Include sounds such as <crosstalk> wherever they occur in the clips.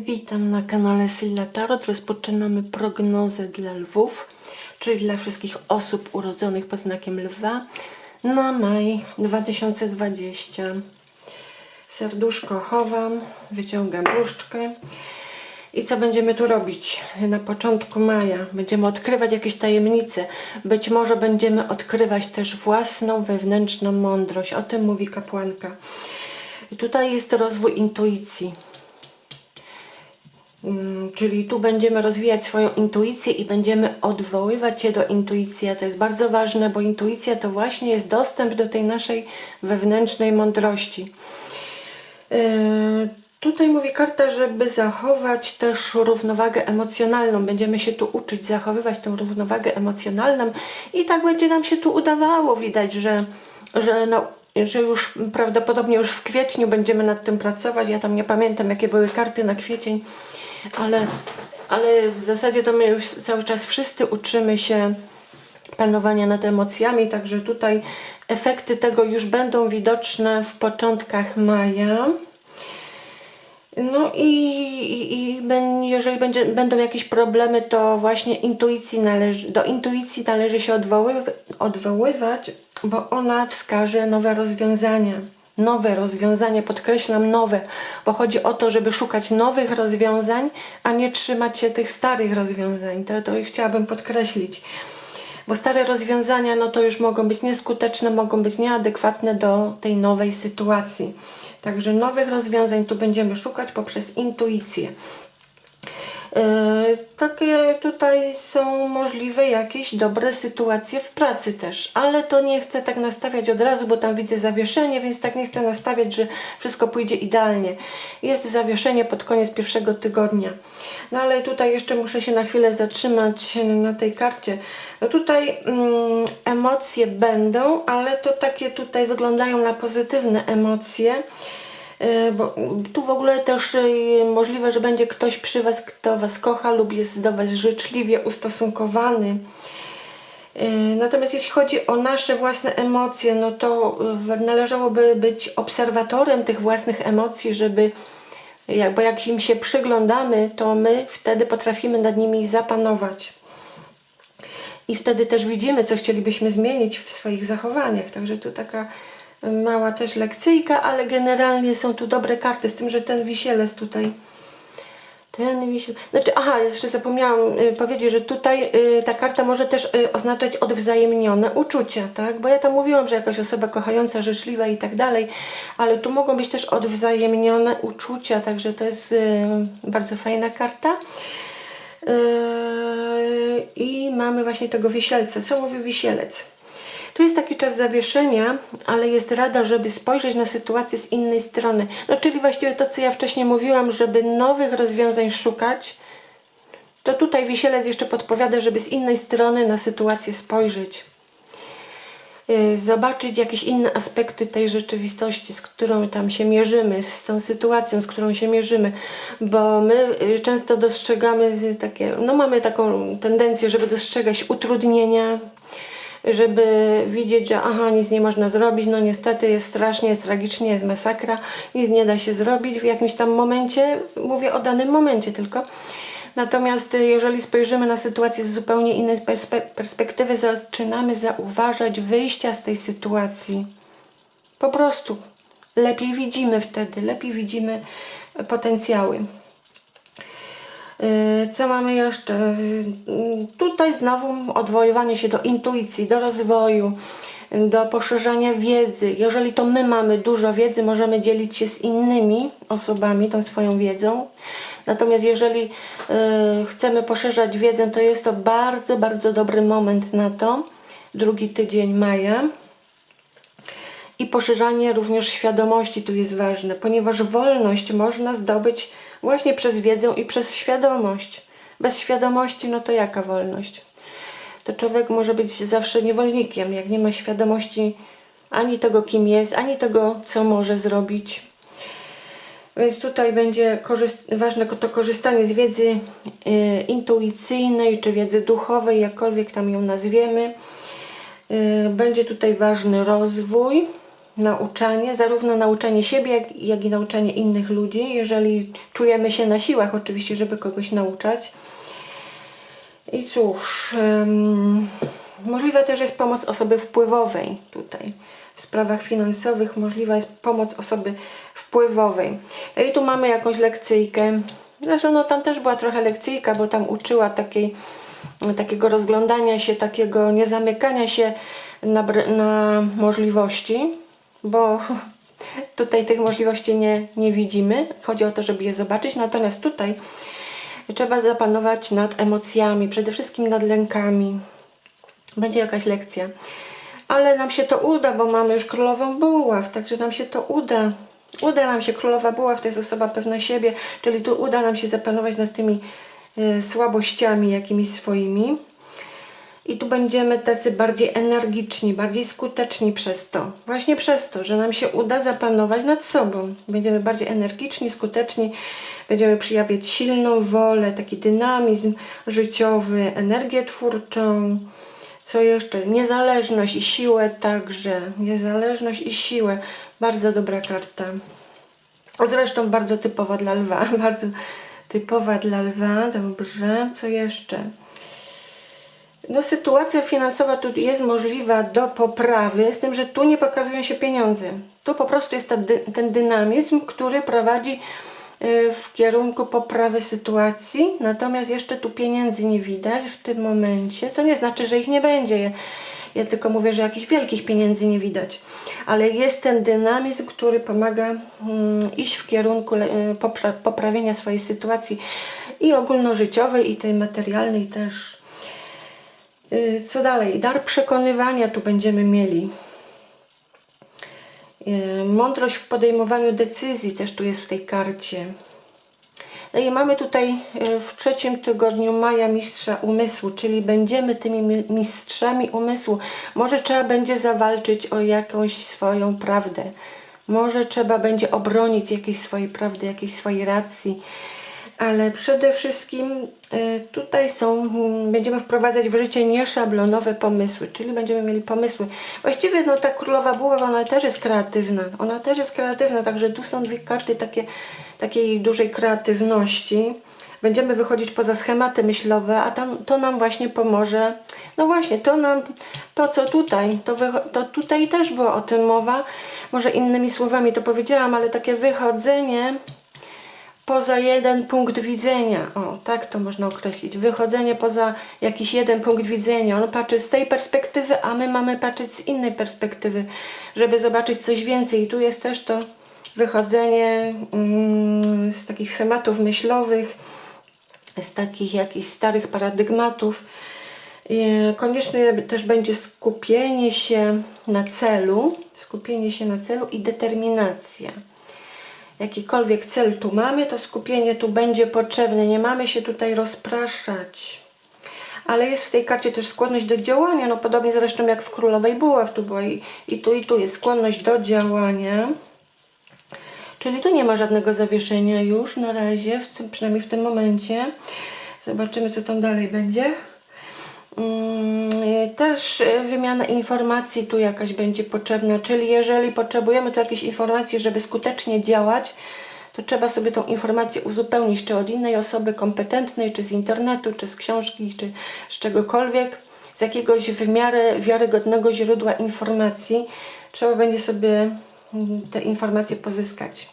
Witam na kanale Silla Tarot. Rozpoczynamy prognozę dla lwów, czyli dla wszystkich osób urodzonych pod znakiem lwa na maj 2020. Serduszko chowam, wyciągam różdżkę. I co będziemy tu robić na początku maja? Będziemy odkrywać jakieś tajemnice. Być może będziemy odkrywać też własną wewnętrzną mądrość. O tym mówi kapłanka. I tutaj jest rozwój intuicji. Mm, Czyli tu będziemy rozwijać swoją intuicję i będziemy odwoływać się do intuicji. A to jest bardzo ważne, bo intuicja to właśnie jest dostęp do tej naszej wewnętrznej mądrości. Yy, Tutaj mówi karta, żeby zachować też równowagę emocjonalną. Będziemy się tu uczyć zachowywać tą równowagę emocjonalną i tak będzie nam się tu udawało. Widać, że, że, no, że już prawdopodobnie już w kwietniu będziemy nad tym pracować. Ja tam nie pamiętam, jakie były karty na kwiecień, ale, ale w zasadzie to my już cały czas wszyscy uczymy się panowania nad emocjami, także tutaj efekty tego już będą widoczne w początkach maja. No i, i, i jeżeli będzie, będą jakieś problemy, to właśnie intuicji należy, do intuicji należy się odwoływ, odwoływać, bo ona wskaże nowe rozwiązania. Nowe rozwiązania, podkreślam nowe, bo chodzi o to, żeby szukać nowych rozwiązań, a nie trzymać się tych starych rozwiązań. To, to chciałabym podkreślić. Bo stare rozwiązania, no to już mogą być nieskuteczne, mogą być nieadekwatne do tej nowej sytuacji. Także nowych rozwiązań tu będziemy szukać poprzez intuicję. Yy, takie tutaj są możliwe jakieś dobre sytuacje w pracy też, ale to nie chcę tak nastawiać od razu, bo tam widzę zawieszenie, więc tak nie chcę nastawiać, że wszystko pójdzie idealnie. Jest zawieszenie pod koniec pierwszego tygodnia. No ale tutaj jeszcze muszę się na chwilę zatrzymać na tej karcie. No tutaj mm, emocje będą, ale to takie tutaj wyglądają na pozytywne emocje. E, Bo tu w ogóle też e, możliwe, że będzie ktoś przy Was, kto Was kocha lub jest do Was życzliwie ustosunkowany. E, Natomiast jeśli chodzi o nasze własne emocje, no to należałoby być obserwatorem tych własnych emocji, żeby jak, bo jak im się przyglądamy, to my wtedy potrafimy nad nimi zapanować. I wtedy też widzimy, co chcielibyśmy zmienić w swoich zachowaniach. Także tu taka mała też lekcyjka, ale generalnie są tu dobre karty, z tym, że ten wisielec tutaj. Ten wisielec. Znaczy, aha, jeszcze zapomniałam y, powiedzieć, że tutaj y, ta karta może też y, oznaczać odwzajemnione uczucia, tak? Bo ja tam mówiłam, że jakaś osoba kochająca, życzliwa i tak dalej, ale tu mogą być też odwzajemnione uczucia, także to jest bardzo fajna karta. I mamy właśnie tego wisielca. Co mówi wisielec? Tu jest taki czas zawieszenia, ale jest rada, żeby spojrzeć na sytuację z innej strony. No czyli właściwie to, co ja wcześniej mówiłam, żeby nowych rozwiązań szukać, to tutaj wisielec jeszcze podpowiada, żeby z innej strony na sytuację spojrzeć. Yy, Zobaczyć jakieś inne aspekty tej rzeczywistości, z którą tam się mierzymy, z tą sytuacją, z którą się mierzymy, bo my yy, często dostrzegamy takie, no mamy taką tendencję, żeby dostrzegać utrudnienia, żeby widzieć, że aha, nic nie można zrobić, no niestety jest strasznie, jest tragicznie, jest masakra, nic nie da się zrobić w jakimś tam momencie, mówię o danym momencie tylko. Natomiast y, jeżeli spojrzymy na sytuację z zupełnie innej perspe perspektywy, zaczynamy zauważać wyjścia z tej sytuacji. Po prostu lepiej widzimy wtedy, lepiej widzimy potencjały. Yy, Co mamy jeszcze? Yy, Tutaj znowu odwoływanie się do intuicji, do rozwoju, do poszerzania wiedzy. Jeżeli to my mamy dużo wiedzy, możemy dzielić się z innymi osobami tą swoją wiedzą. Natomiast jeżeli yy, chcemy poszerzać wiedzę, to jest to bardzo, bardzo dobry moment na to. Drugi tydzień maja. I poszerzanie również świadomości tu jest ważne, ponieważ wolność można zdobyć właśnie przez wiedzę i przez świadomość. Bez świadomości, no to jaka wolność? To człowiek może być zawsze niewolnikiem, jak nie ma świadomości ani tego, kim jest, ani tego, co może zrobić. Więc tutaj będzie ważne to korzystanie z wiedzy y, intuicyjnej czy wiedzy duchowej, jakkolwiek tam ją nazwiemy. Y, Będzie tutaj ważny rozwój nauczanie, zarówno nauczanie siebie, jak, jak i nauczanie innych ludzi, jeżeli czujemy się na siłach, oczywiście, żeby kogoś nauczać. I cóż, em, możliwa też jest pomoc osoby wpływowej tutaj. W sprawach finansowych możliwa jest pomoc osoby wpływowej. I tu mamy jakąś lekcyjkę. Zresztą no, tam też była trochę lekcyjka, bo tam uczyła takiej, takiego rozglądania się, takiego niezamykania się na, na możliwości, bo tutaj tych możliwości nie, nie widzimy. Chodzi o to, żeby je zobaczyć. Natomiast tutaj trzeba zapanować nad emocjami, przede wszystkim nad lękami. Będzie jakaś lekcja. Ale nam się to uda, bo mamy już królową buław, także nam się to uda. Uda nam się, królowa buław to jest osoba pewna siebie, czyli tu uda nam się zapanować nad tymi e, słabościami jakimiś swoimi. I tu będziemy tacy bardziej energiczni, bardziej skuteczni przez to. Właśnie przez to, że nam się uda zapanować nad sobą. Będziemy bardziej energiczni, skuteczni, będziemy przejawiać silną wolę, taki dynamizm życiowy, energię twórczą. Co jeszcze? Niezależność i siłę także. Niezależność i siłę. Bardzo dobra karta. Zresztą bardzo typowa dla lwa. <laughs> Bardzo typowa dla lwa. Dobrze. Co jeszcze? No, sytuacja finansowa tu jest możliwa do poprawy, z tym, że tu nie pokazują się pieniądze. Tu po prostu jest dy, ten dynamizm, który prowadzi w kierunku poprawy sytuacji, natomiast jeszcze tu pieniędzy nie widać w tym momencie, co nie znaczy, że ich nie będzie. Ja, tylko mówię, że jakichś wielkich pieniędzy nie widać, ale jest ten dynamizm, który pomaga mm, iść w kierunku y, popra- poprawienia swojej sytuacji i ogólnożyciowej, i tej materialnej też. Y, Co dalej? Dar przekonywania tu będziemy mieli. Y, Mądrość w podejmowaniu decyzji też tu jest w tej karcie. I mamy tutaj y, w trzecim tygodniu maja mistrza umysłu, czyli będziemy tymi mi- mistrzami umysłu. Może trzeba będzie zawalczyć o jakąś swoją prawdę. Może trzeba będzie obronić jakiejś swojej prawdy, jakiejś swojej racji. Ale przede wszystkim y, tutaj są, mm, będziemy wprowadzać w życie nieszablonowe pomysły, czyli będziemy mieli pomysły. Właściwie no ta królowa buław, ona też jest kreatywna. Ona też jest kreatywna, także tu są dwie karty takie, takiej dużej kreatywności. Będziemy wychodzić poza schematy myślowe, a tam to nam właśnie pomoże. No właśnie, to nam, to co tutaj, to, to tutaj też było o tym mowa. Może innymi słowami to powiedziałam, ale takie wychodzenie poza jeden punkt widzenia. O, tak to można określić. Wychodzenie poza jakiś jeden punkt widzenia. On patrzy z tej perspektywy, a my mamy patrzeć z innej perspektywy, żeby zobaczyć coś więcej. I tu jest też to wychodzenie mm, z takich schematów myślowych, z takich jakichś starych paradygmatów. Konieczne też będzie skupienie się na celu, skupienie się na celu i determinacja jakikolwiek cel tu mamy, to skupienie tu będzie potrzebne. Nie mamy się tutaj rozpraszać. Ale jest w tej karcie też skłonność do działania, no podobnie zresztą jak w Królowej Buław tu była i, i tu i tu jest skłonność do działania. Czyli tu nie ma żadnego zawieszenia już na razie, w, przynajmniej w tym momencie. Zobaczymy co tam dalej będzie. Mm, Też e, wymiana informacji tu jakaś będzie potrzebna, czyli jeżeli potrzebujemy tu jakiejś informacji, żeby skutecznie działać, to trzeba sobie tą informację uzupełnić, czy od innej osoby kompetentnej, czy z internetu, czy z książki, czy z czegokolwiek, z jakiegoś w miarę wiarygodnego źródła informacji. Trzeba będzie sobie mm, te informacje pozyskać.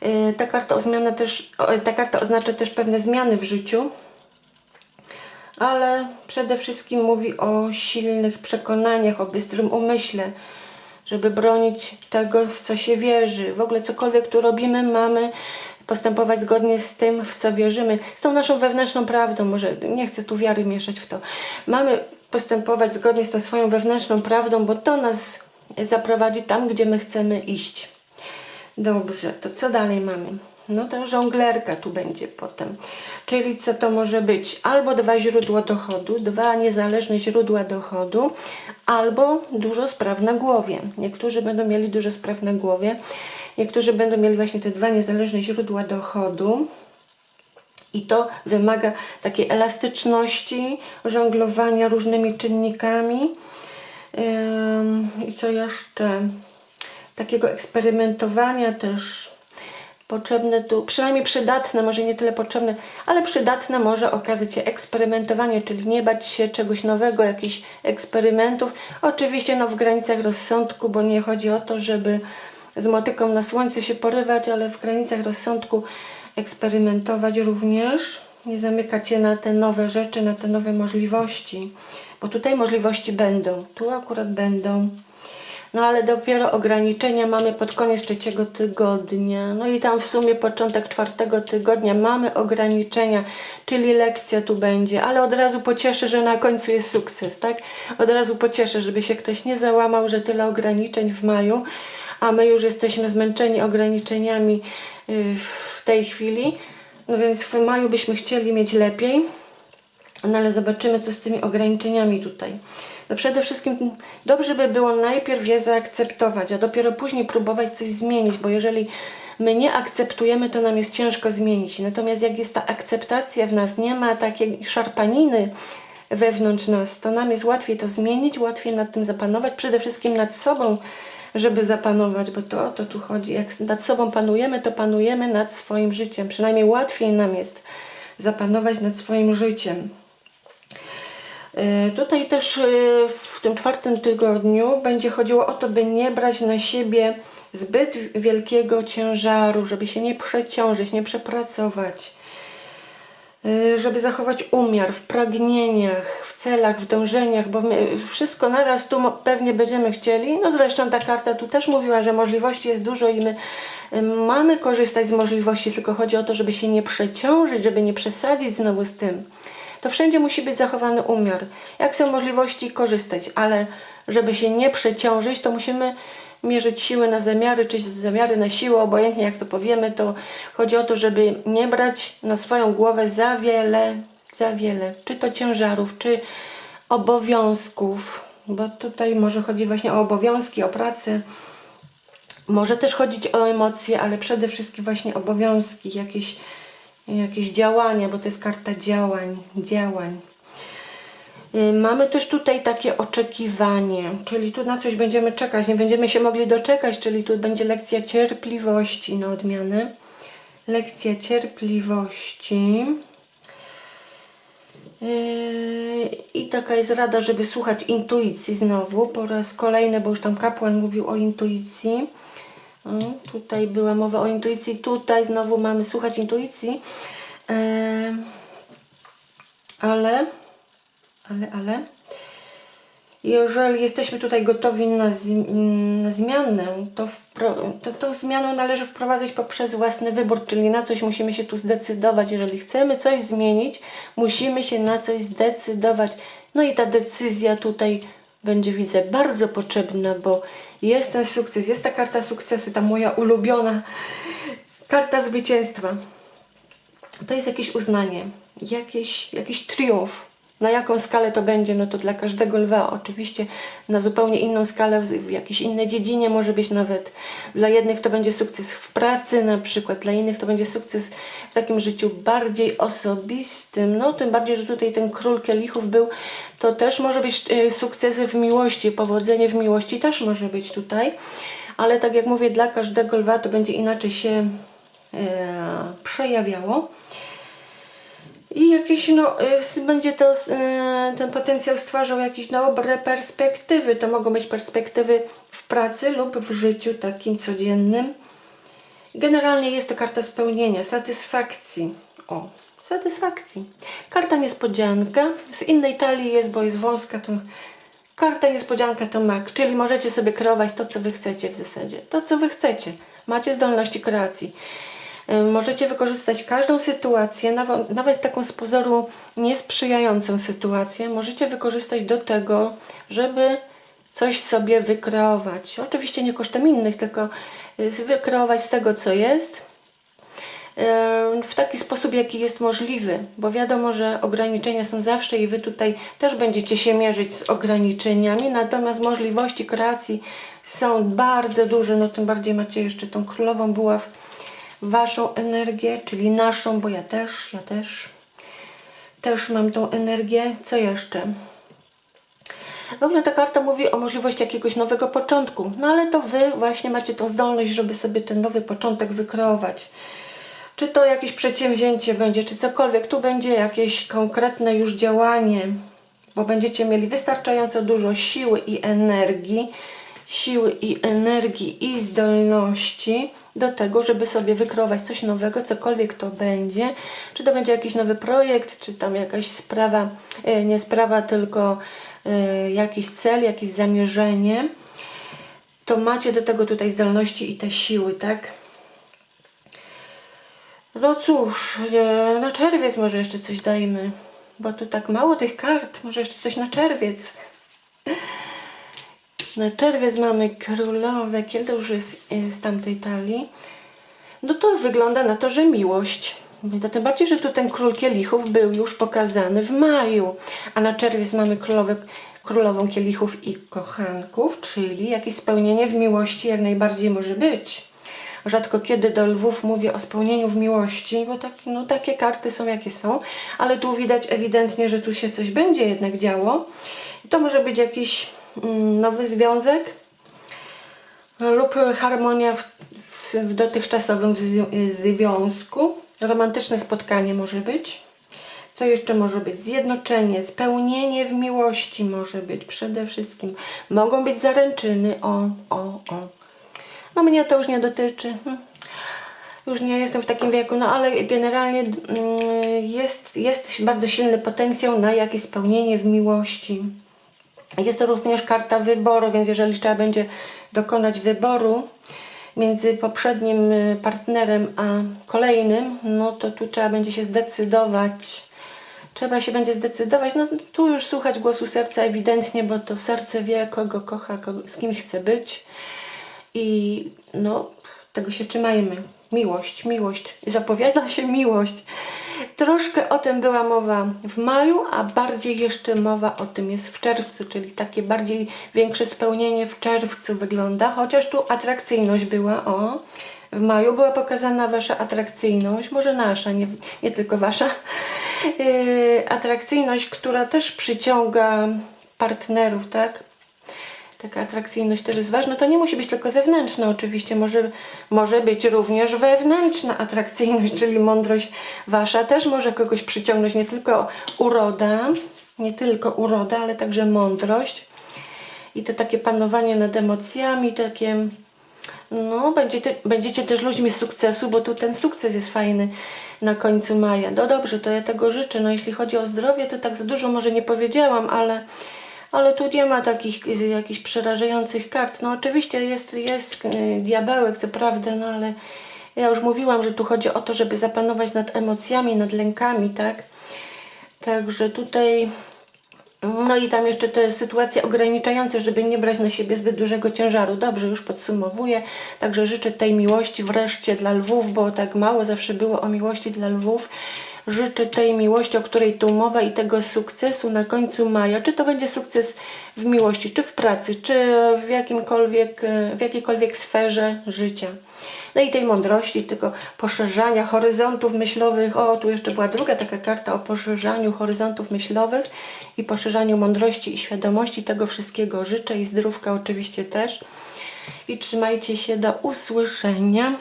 E, Ta karta, też, ta karta oznacza też pewne zmiany w życiu, ale przede wszystkim mówi o silnych przekonaniach, o bystrym umyśle, żeby bronić tego, w co się wierzy. W ogóle cokolwiek tu robimy, mamy postępować zgodnie z tym, w co wierzymy, z tą naszą wewnętrzną prawdą. Może nie chcę tu wiary mieszać w to. Mamy postępować zgodnie z tą swoją wewnętrzną prawdą, bo to nas zaprowadzi tam, gdzie my chcemy iść. Dobrze, to co dalej mamy? No to żonglerka tu będzie potem. Czyli co to może być? Albo dwa źródła dochodu, dwa niezależne źródła dochodu, albo dużo spraw na głowie. Niektórzy będą mieli dużo spraw na głowie, niektórzy będą mieli właśnie te dwa niezależne źródła dochodu. I to wymaga takiej elastyczności, żonglowania różnymi czynnikami. I co jeszcze? takiego eksperymentowania też potrzebne tu, przynajmniej przydatne, może nie tyle potrzebne, ale przydatne może okazać się eksperymentowanie, czyli nie bać się czegoś nowego, jakichś eksperymentów. Oczywiście no, w granicach rozsądku, bo nie chodzi o to, żeby z motyką na słońce się porywać, ale w granicach rozsądku eksperymentować również. Nie zamykać się na te nowe rzeczy, na te nowe możliwości, bo tutaj możliwości będą, tu akurat będą. No ale dopiero ograniczenia mamy pod koniec trzeciego tygodnia. No i tam w sumie początek czwartego tygodnia mamy ograniczenia, czyli lekcja tu będzie, ale od razu pocieszę, że na końcu jest sukces, tak? Od razu pocieszę, żeby się ktoś nie załamał, że tyle ograniczeń w maju, a my już jesteśmy zmęczeni ograniczeniami yy, w tej chwili. No więc w maju byśmy chcieli mieć lepiej. No ale zobaczymy, co z tymi ograniczeniami tutaj. No przede wszystkim dobrze by było najpierw je zaakceptować, a dopiero później próbować coś zmienić, bo jeżeli my nie akceptujemy, to nam jest ciężko zmienić. Natomiast jak jest ta akceptacja w nas, nie ma takiej szarpaniny wewnątrz nas, to nam jest łatwiej to zmienić, łatwiej nad tym zapanować, przede wszystkim nad sobą, żeby zapanować, bo to o to tu chodzi. Jak nad sobą panujemy, to panujemy nad swoim życiem. Przynajmniej łatwiej nam jest zapanować nad swoim życiem. E, Tutaj też e, w tym czwartym tygodniu będzie chodziło o to, by nie brać na siebie zbyt wielkiego ciężaru, żeby się nie przeciążyć, nie przepracować, e, żeby zachować umiar w pragnieniach, w celach, w dążeniach, bo wszystko naraz tu pewnie będziemy chcieli. No zresztą ta karta tu też mówiła, że możliwości jest dużo i my mamy korzystać z możliwości, tylko chodzi o to, żeby się nie przeciążyć, żeby nie przesadzić znowu z tym to wszędzie musi być zachowany umiar. Jak są możliwości korzystać, ale żeby się nie przeciążyć, to musimy mierzyć siły na zamiary, czy zamiary na siłę, obojętnie jak to powiemy, to chodzi o to, żeby nie brać na swoją głowę za wiele, za wiele, czy to ciężarów, czy obowiązków, bo tutaj może chodzi właśnie o obowiązki, o pracę. Może też chodzić o emocje, ale przede wszystkim właśnie obowiązki, jakieś jakieś działania, bo to jest karta działań, działań. Y, Mamy też tutaj takie oczekiwanie, czyli tu na coś będziemy czekać, nie będziemy się mogli doczekać, czyli tu będzie lekcja cierpliwości na odmianę. Lekcja cierpliwości. Yy, I taka jest rada, żeby słuchać intuicji znowu, po raz kolejny, bo już tam kapłan mówił o intuicji. Tutaj była mowa o intuicji, tutaj znowu mamy słuchać intuicji. Ale, ale, ale, jeżeli jesteśmy tutaj gotowi na, na zmianę, to, to tą zmianę należy wprowadzać poprzez własny wybór, czyli na coś musimy się tu zdecydować. Jeżeli chcemy coś zmienić, musimy się na coś zdecydować. No i ta decyzja tutaj będzie, widzę, bardzo potrzebna, bo jest ten sukces, jest ta karta sukcesu, ta moja ulubiona karta zwycięstwa. To jest jakieś uznanie, jakiś, jakiś triumf. Na jaką skalę to będzie, no to dla każdego lwa oczywiście na zupełnie inną skalę, w, jakiejś innej dziedzinie może być nawet. Dla jednych to będzie sukces w pracy na przykład, dla innych to będzie sukces w takim życiu bardziej osobistym. No tym bardziej, że tutaj ten król kielichów był, to też może być y, sukces w miłości, powodzenie w miłości też może być tutaj. Ale tak jak mówię, dla każdego lwa to będzie inaczej się e, przejawiało. I jakieś, no, y, będzie to, y, ten potencjał stwarzał jakieś dobre perspektywy. To mogą być perspektywy w pracy lub w życiu takim codziennym. Generalnie jest to karta spełnienia, satysfakcji. O, satysfakcji. Karta niespodzianka. Z innej talii jest, bo jest wąska, to karta niespodzianka to mak, czyli możecie sobie kreować to, co wy chcecie w zasadzie. To, co wy chcecie. Macie zdolności kreacji. Możecie wykorzystać każdą sytuację, nawet, taką z pozoru niesprzyjającą sytuację, możecie wykorzystać do tego, żeby coś sobie wykreować. Oczywiście nie kosztem innych, tylko y, wykreować z tego, co jest, w taki sposób, jaki jest możliwy, bo wiadomo, że ograniczenia są zawsze i Wy tutaj też będziecie się mierzyć z ograniczeniami, natomiast możliwości kreacji są bardzo duże, no tym bardziej macie jeszcze tą królową buław, Waszą energię, czyli naszą, bo ja też, ja też, też mam tą energię. Co jeszcze? W ogóle ta karta mówi o możliwości jakiegoś nowego początku, no ale to Wy właśnie macie tą zdolność, żeby sobie ten nowy początek wykreować. Czy to jakieś przedsięwzięcie będzie, czy cokolwiek, tu będzie jakieś konkretne już działanie, bo będziecie mieli wystarczająco dużo siły i energii, siły i energii i zdolności do tego, żeby sobie wykreować coś nowego, cokolwiek to będzie. Czy to będzie jakiś nowy projekt, czy tam jakaś sprawa, e, nie sprawa, tylko e, jakiś cel, jakieś zamierzenie. To macie do tego tutaj zdolności i te siły, tak? No cóż, e, na czerwiec może jeszcze coś dajmy, bo tu tak mało tych kart, może jeszcze coś na czerwiec. Na czerwiec mamy królowę, kiedy już jest e, z tamtej talii. No to wygląda na to, że miłość. Tym bardziej, że tu ten król kielichów był już pokazany w maju, a na czerwiec mamy królowę, królową kielichów i kochanków, czyli jakieś spełnienie w miłości jak najbardziej może być. Rzadko kiedy do lwów mówię o spełnieniu w miłości, bo no, takie karty są jakie są, ale tu widać ewidentnie, że tu się coś będzie jednak działo. I to może być jakiś nowy związek lub harmonia w, w, w dotychczasowym zwi- związku. Romantyczne spotkanie może być. Co jeszcze może być? Zjednoczenie, spełnienie w miłości może być przede wszystkim. Mogą być zaręczyny. O, o, o. No mnie to już nie dotyczy. Hm. Już nie jestem w takim wieku, no ale generalnie mm, jest, jest bardzo silny potencjał na jakieś spełnienie w miłości. Jest to również karta wyboru, więc jeżeli trzeba będzie dokonać wyboru między poprzednim y, partnerem a kolejnym, no to tu trzeba będzie się zdecydować. Trzeba się będzie zdecydować. No tu już słuchać głosu serca ewidentnie, bo to serce wie, kogo kocha, kogo, z kim chce być. I no, tego się trzymajmy. Miłość, miłość. Zapowiada się miłość. Troszkę o tym była mowa w maju, a bardziej jeszcze mowa o tym jest w czerwcu, czyli takie bardziej większe spełnienie w czerwcu wygląda, chociaż tu atrakcyjność była, o. W maju była pokazana wasza atrakcyjność, może nasza, nie, nie tylko wasza. Yy, atrakcyjność, która też przyciąga partnerów, tak? Taka atrakcyjność też jest ważna. To nie musi być tylko zewnętrzna oczywiście, może, może być również wewnętrzna atrakcyjność, czyli mądrość wasza też może kogoś przyciągnąć, nie tylko uroda, nie tylko uroda, ale także mądrość i to takie panowanie nad emocjami, takie no, będziecie, będziecie też ludźmi sukcesu, bo tu ten sukces jest fajny na końcu maja. No dobrze, to ja tego życzę. No jeśli chodzi o zdrowie, to tak za dużo może nie powiedziałam, ale ale tu nie ma takich y, jakichś przerażających kart. No oczywiście jest, jest y, diabełek, co prawda, no ale ja już mówiłam, że tu chodzi o to, żeby zapanować nad emocjami, nad lękami, tak? Także tutaj no i tam jeszcze te sytuacje ograniczające, żeby nie brać na siebie zbyt dużego ciężaru. Dobrze, już podsumowuję. Także życzę tej miłości wreszcie dla lwów, bo tak mało zawsze było o miłości dla lwów. Życzę tej miłości, o której tu mowa i tego sukcesu na końcu maja. Czy to będzie sukces w miłości, czy w pracy, czy w, jakimkolwiek, w jakiejkolwiek sferze życia. No i tej mądrości, tego poszerzania horyzontów myślowych. O, tu jeszcze była druga taka karta o poszerzaniu horyzontów myślowych i poszerzaniu mądrości i świadomości. Tego wszystkiego życzę i zdrówka oczywiście też. I trzymajcie się do usłyszenia.